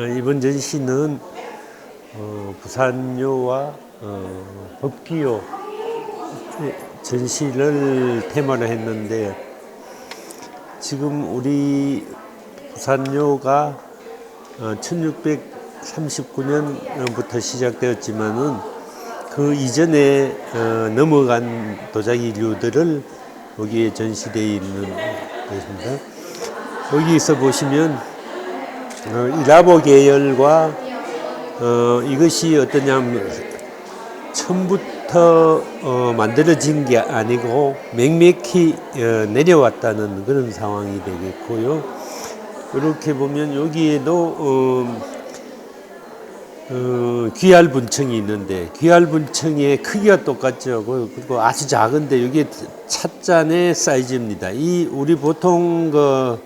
어, 이번 전시는 어, 부산요와 어, 법기요 전시를 테마로 했는데 지금 우리 부산요가 어, 1639년부터 시작되었지만은 그 이전에 어, 넘어간 도자기류들을 여기에 전시되어 있는 것입니다. 여기서 보시면 어, 이라보 계열과 어, 이것이 어떠냐면 처음부터 어, 만들어진 게 아니고 맹맥히 어, 내려왔다는 그런 상황이 되겠고요. 이렇게 보면 여기에도 어, 어, 귀할 분층이 있는데 귀할 분층의 크기가 똑같죠. 그- 그리고 아주 작은데 이게 찻잔의 사이즈입니다. 이 우리 보통 그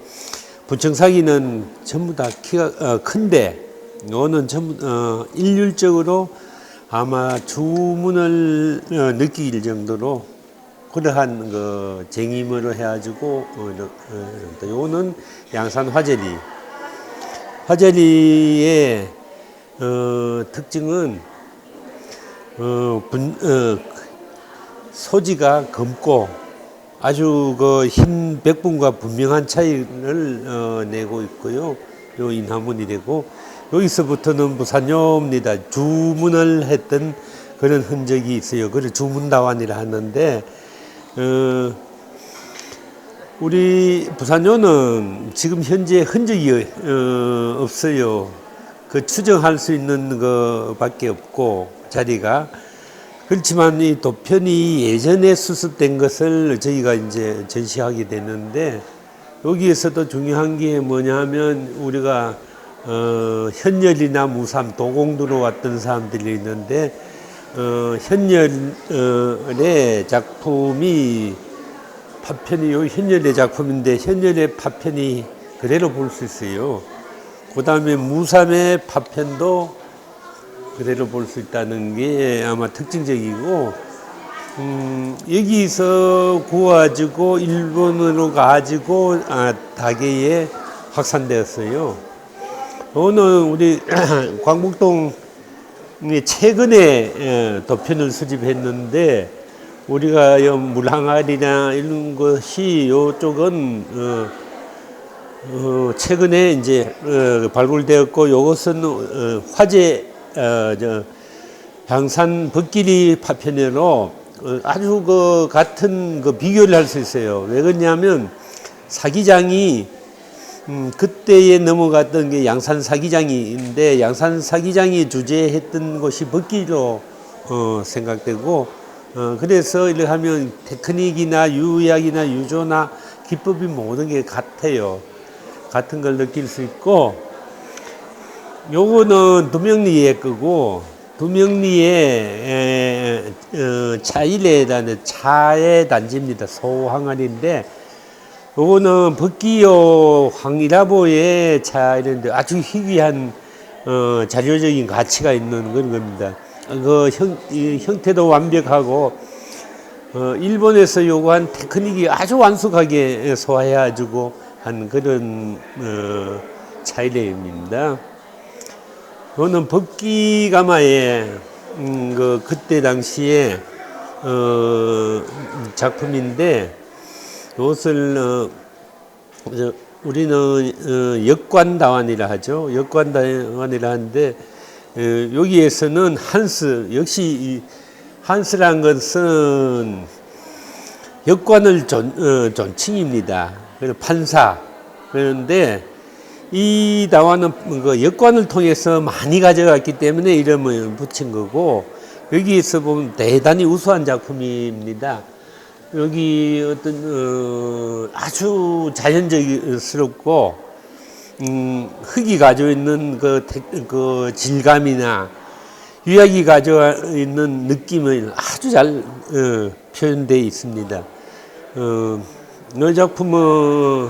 분층사기는 전부 다 키가 어, 큰데 이거는 전부 어, 일률적으로 아마 주문을 어, 느낄 정도로 그러한 그 쟁임으로 해가지고 어, 어, 어, 요거는 양산 화젤리. 화젤리의 어, 특징은 어, 분, 어, 소지가 검고 아주 그 흰 백분과 분명한 차이를 어, 내고 있고요. 요 인화문이 되고 여기서부터는 부산요입니다. 주문을 했던 그런 흔적이 있어요. 그걸 주문다완이라 하는데 어, 우리 부산요는 지금 현재 흔적이 어, 없어요. 그 추정할 수 있는 것밖에 없고 자리가 그렇지만 이 도편이 예전에 수습된 것을 저희가 이제 전시하게 되는데 여기에서도 중요한 게 뭐냐면 우리가 어, 현열이나 무삼 도공 들어왔던 사람들이 있는데 어, 현열의 작품이 파편이 요 현열의 작품인데 현열의 파편이 그대로 볼 수 있어요. 그 다음에 무삼의 파편도 그대로 볼 수 있다는 게 아마 특징적이고, 음, 여기서 구워가지고 일본으로 가지고 아, 다계에 확산되었어요. 오늘 우리 광복동 최근에 예, 도편을 수집했는데 우리가 요 물항아리나 이런 것이 요쪽은 어, 어, 최근에 이제 어, 발굴되었고 이것은 어, 화재 어, 저, 향산 벗길이 파편으로 어, 아주 그 같은 그 비교를 할 수 있어요. 왜 그러냐면 사기장이 음, 그때에 넘어갔던 게 양산 사기장이인데 양산 사기장이 주재했던 곳이 벗기로 어, 생각되고 어, 그래서 이렇게 하면 테크닉이나 유약이나 유조나 기법이 모든 게 같아요. 같은 걸 느낄 수 있고 요거는 두명리의 거고 두명리의 에, 어, 차일에 대한 차의 단지입니다. 소항아리인데 요거는 법기요 황이라보의 차 이런데 아주 희귀한 어, 자료적인 가치가 있는 그런 겁니다. 그 형, 이 형태도 완벽하고 어, 일본에서 요구한 테크닉이 아주 완숙하게 소화해가지고 한 그런 어, 차이레입니다. 이거는 법기 가마의 음, 그 그때 당시에 어, 작품인데 이것을 어, 저, 우리는 어, 역관다완이라 하죠. 역관다완이라 하는데 어, 여기에서는 한스 역시 이 한스란 것은 역관을 존, 어, 존칭입니다. 그래서 판사. 그런데 이 다와는 그 역관을 통해서 많이 가져갔기 때문에 이름을 붙인 거고 여기에서 보면 대단히 우수한 작품입니다. 여기 어떤 어, 아주 자연적스럽고 음, 흙이 가지고 있는 그, 테- 그 질감이나 유약이 가지고 있는 느낌을 아주 잘 어, 표현되어 있습니다. 어, 이 작품은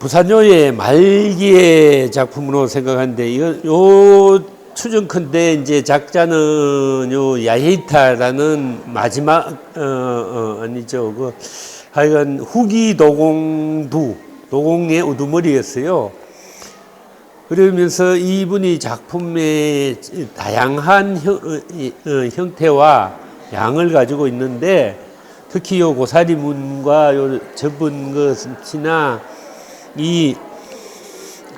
부산요의 말기의 작품으로 생각하는데 이거 요 추정컨대 이제 작자는 요 야헤이타라는 마지막 어, 어 아니죠 그 하여간 후기 도공부 도공의 우두머리였어요. 그러면서 이분이 작품의 다양한 형, 어, 이, 어, 형태와 양을 가지고 있는데 특히 요 고사리문과 요 접은 것이나 이,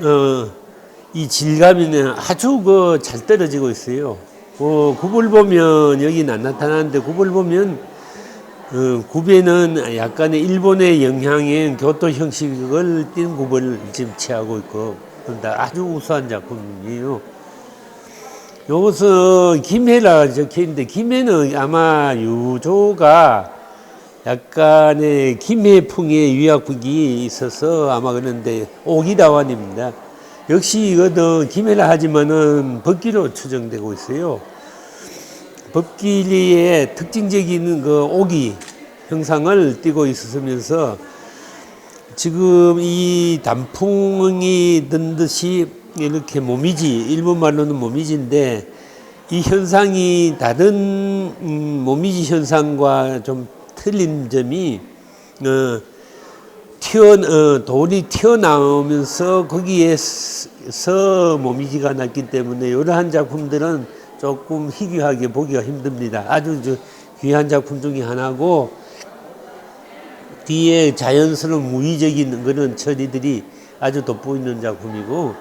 어, 이 질감이는 아주 그 잘 떨어지고 있어요. 어, 굽을 보면 여기는 안 나타나는데 굽을 보면 어, 굽에는 약간의 일본의 영향인 교토 형식을 띈 굽을 지금 취하고 있고 그런다 아주 우수한 작품이에요. 요것은 김해라 적혀 있는데 김해는 아마 유조가 약간의 김해풍의 유약북이 있어서 아마 그런데 오기다원입니다. 역시 이거는 김해라 하지만은 법기로 추정되고 있어요. 법기리의 특징적인 그 오기 형상을 띠고 있으면서 지금 이 단풍이 든 듯이 이렇게 모미지 일본 말로는 모미지인데 이 현상이 다른 음, 모미지 현상과 좀 틀린 점이 어, 튀어 어, 돌이 튀어나오면서 거기에서 모미지가 났기 때문에 이러한 작품들은 조금 희귀하게 보기가 힘듭니다. 아주 저 귀한 작품 중에 하나고 뒤에 자연스러운 무의적인 그런 처리들이 아주 돋보이는 작품이고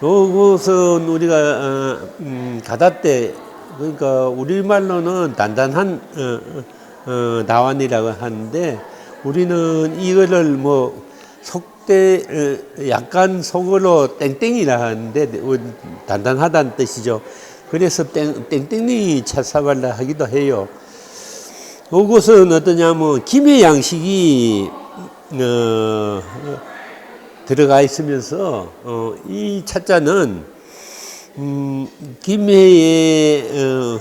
요것은 우리가 어, 음, 가다 때 그러니까 우리말로는 단단한 어, 어, 다완이라고 하는데 우리는 이거를 뭐 속대 어, 약간 속으로 땡땡이라 하는데 어, 단단하다는 뜻이죠. 그래서 땡, 땡땡이 차사발라 하기도 해요. 이것은 어떠냐면 김의 양식이 어, 들어가 있으면서 어, 이 차자는 음, 김해의 어,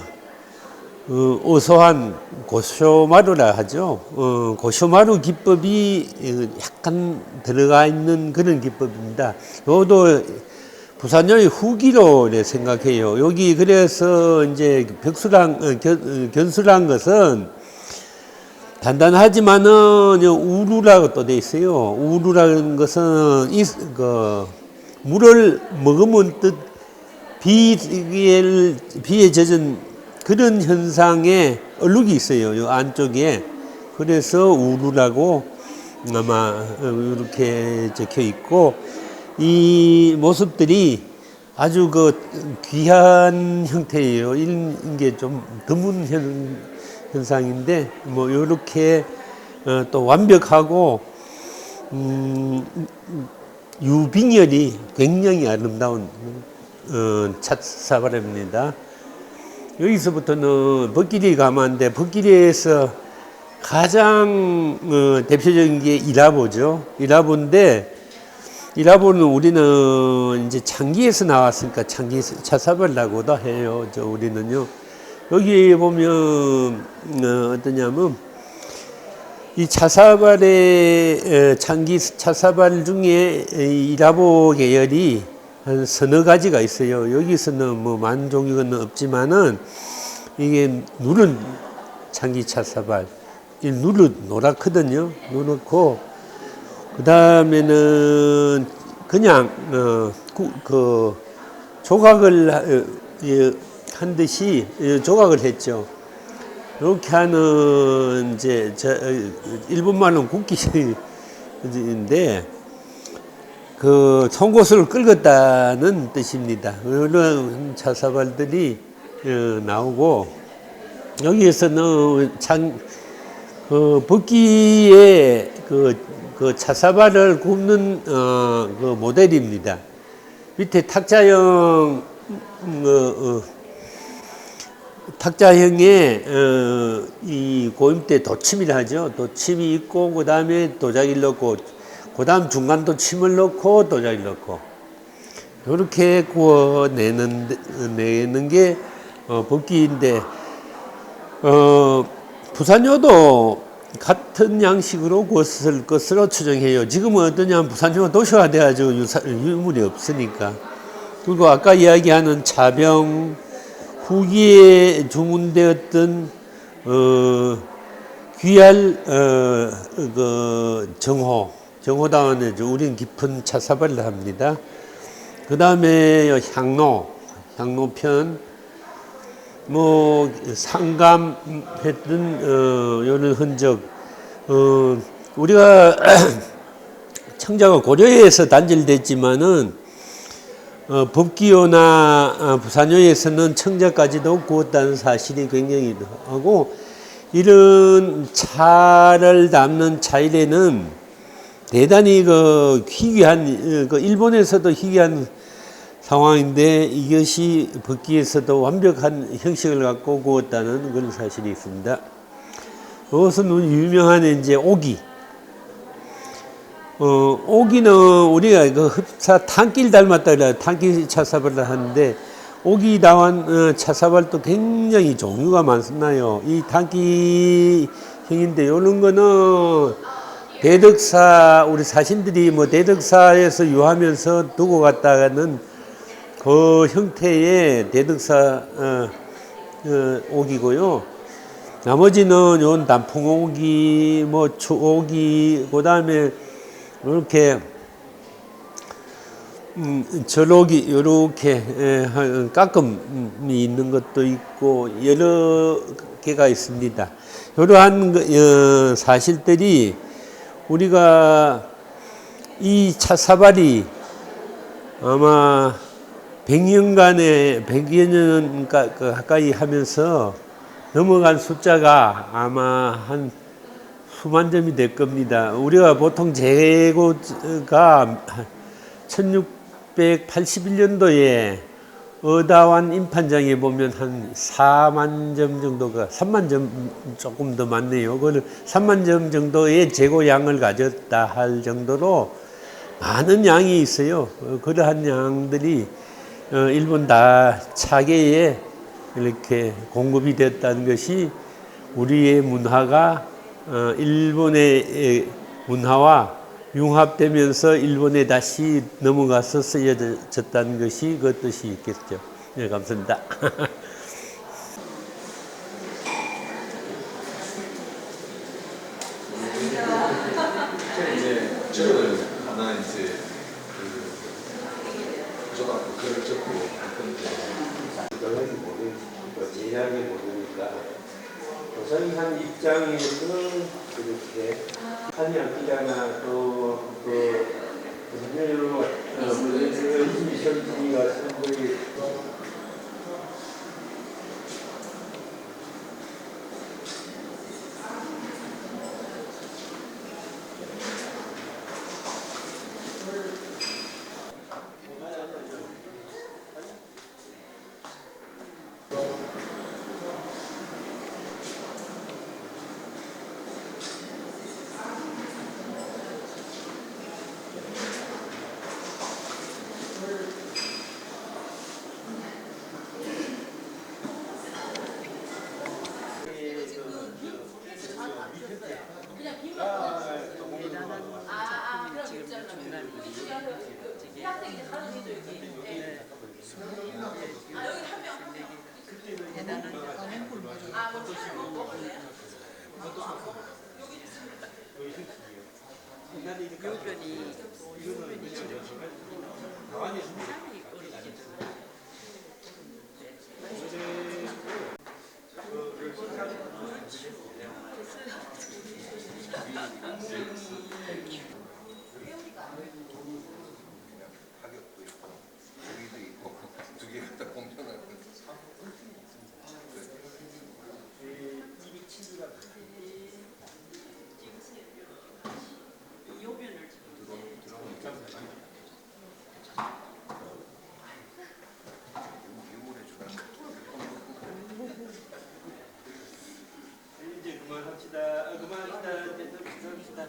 어, 어소한 고쇼마루라 하죠. 어, 고쇼마루 기법이 어, 약간 들어가 있는 그런 기법입니다. 요도 부산요의 후기로 내 생각해요. 여기 그래서 이제 벽수랑 어, 견, 어, 견수란 것은 단단하지만은 요 우루라고 또 돼 있어요. 우루라는 것은 이, 그 물을 머금은 뜻 비에 비에 젖은 그런 현상의 얼룩이 있어요. 요 안쪽에 그래서 우루라고 아마 이렇게 적혀 있고 이 모습들이 아주 그 귀한 형태예요. 이런 게좀 드문 현, 현상인데 뭐 이렇게 어, 또 완벽하고 음, 유빙열이 굉장히 아름다운 어, 찻사발입니다. 여기서부터는 벗길이 가만데 벗길이에서 가장 어, 대표적인 게 이라보죠. 이라보인데 이라보는 우리는 이제 장기에서 나왔으니까 장기 차사발라고도 해요. 저 우리는요. 여기 보면 어, 어떠냐면 이 차사발의 장기 차사발 중에 이 이라보 계열이 한 서너 가지가 있어요. 여기서는 뭐 만 종류는 없지만은 이게 누른 장기 차 사발, 이 누르 노랗거든요. 노랗고 그 다음에는 그냥 어, 구, 그 조각을 어, 예, 한 듯이 예, 조각을 했죠. 이렇게 하는 이제 저, 어, 일본 말로는 국기인데 그 송곳을 긁었다는 뜻입니다. 그런 차사발들이 어, 나오고 여기에서는 장, 그 벗기에 그, 그 차사발을 굽는 어, 그 모델입니다. 밑에 탁자형 어, 어, 탁자형에 어, 이 고임대 도침이라 하죠. 도침이 있고 그 다음에 도자기를 넣고 그 다음 중간도 침을 넣고 도자기를 넣고 이렇게 구워내는 내는 게 어, 법기인데 어, 부산요도 같은 양식으로 구웠을 것으로 추정해요. 지금은 어떠냐면 부산요가 도시화 돼가지고 유사, 유물이 없으니까. 그리고 아까 이야기하는 차병 후기에 주문되었던 어, 귀할 어, 그 정호 정호다원에 우리는 깊은 차사발을 합니다. 그 다음에 향로, 향로편, 뭐 상감했던 어, 요런 흔적, 어, 우리가 청자가 고려에서 단절됐지만은 어, 법기호나 어, 부산호에서는 청자까지도 구웠다는 사실이 굉장히 하고 이런 차를 담는 차일에는 대단히 그 희귀한 어, 그 일본에서도 희귀한 상황인데 이것이 법기에서도 완벽한 형식을 갖고 구웠다는 그런 사실이 있습니다. 그것은 유명한 이제 오기. 어, 오기는 우리가 그 흡사 탄길 닮았다 그래 탄길 차사발을 하는데 오기 다원 어, 차사발도 굉장히 종류가 많나요. 이 탄기 형인데 요런 거는 대덕사 우리 사신들이 뭐 대덕사에서 유하면서 두고 갔다가는 그 형태의 대덕사 어, 어, 오기고요. 나머지는 요 단풍오기, 뭐 추오기, 그 다음에 이렇게 음, 절오기 이렇게 예, 한- 가끔이 있는 것도 있고 여러 개가 있습니다. 이러한 그, 어, 사실들이 우리가 이 차사발이 아마 100년간에 100여 년 가- 그 가까이 하면서 넘어간 숫자가 아마 한 수만 점이 될 겁니다. 우리가 보통 재고가 1681년도에 어다완 임판장에 보면 한 4만 점 정도가 3만 점 조금 더 많네요. 그걸 3만 점 정도의 재고량을 가졌다 할 정도로 많은 양이 있어요. 어, 그러한 양들이 어, 일본 다 차계에 이렇게 공급이 됐다는 것이 우리의 문화가 어, 일본의 에, 문화와 융합되면서 일본에 다시 넘어가서 쓰여졌다는 것이 그 뜻이 있겠죠. 네, 감사합니다. 이제 저는 하나 이제 그 고등학교 글을 적고 할 건데 무슨 그 미션지가 선보이 가격도